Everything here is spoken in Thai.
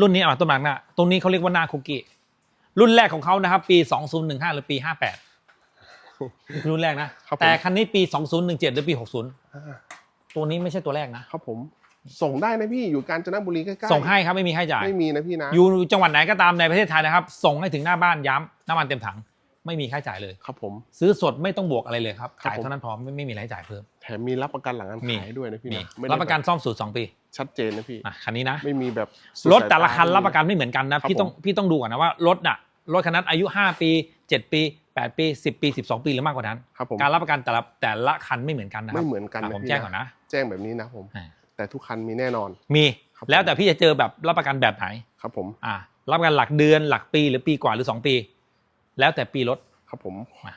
รุ่นนี้อะต้นหลังหน้าตรงนี้เขาเรียกว่าหน้าคุกกี้รุ่นแรกของเขานะครับ ปี 2015 หรือปี 58 รุ่นแรกนะ ครับผม แต่คันนี้ปี 2017 หรือปีอ่า60 ตัวนี้ไม่ใช่ตัวแรกนะ ครับผม ส่งได้นะพี่อยู่กาญจนบุรีใกล้ๆส่งให้ครับไม่มีค่าใช้จ่าย ไม่มีนะพี่นะ อยู่จังหวัดไหนก็ตามในประเทศไทยนะครับ ส่งให้ถึงหน้าบ้านย้ำน้ำมันเต็มถัง ไม่มีค่าใช้จ่ายเลย ครับผม ซื้อสดไม่ต้องบวกอะไรเลยครับ ครับจ่ายผม เท่านั้นพอไม่ไม่มีรายจ่ายเพิ่ม แถมมีรับประกันหลังการมี ขายด้วยนะพี่มีนะไม่ได้รับประกันซ่อมสูตรสองปีชัดเจนนะพี่ อะคันนี้นะไม่มีแบบสุดรถแต่ละสายตาคันรับประกันไม่เหมือนกันนะครับพี่ต้องผมพี่ต้องดูก่อนนะว่ารถน่ะรถคันนั้นอายุ 5 ปี 7 ปี 8 ปี 10 ปี 12 ปีหรือมากกว่านั้น ครับผมการรับประกันแต่ละแต่ละคันไม่เหมือนกันนะครัไม่เหมือนกันอะนะผมพี่แจ้งก่อนนะแจ้งแบบนี้นะผม อ่าแต่ทุกคันมีแน่นอน มีครับแล้วแต่พี่จะเจอแบบรับประกันแบบไหน ครับผม อ่ารับประกันหลักเดือนหลักปีหรือปีกว่าหรือ 2 ปี แล้วแต่ปีรถครับผมมา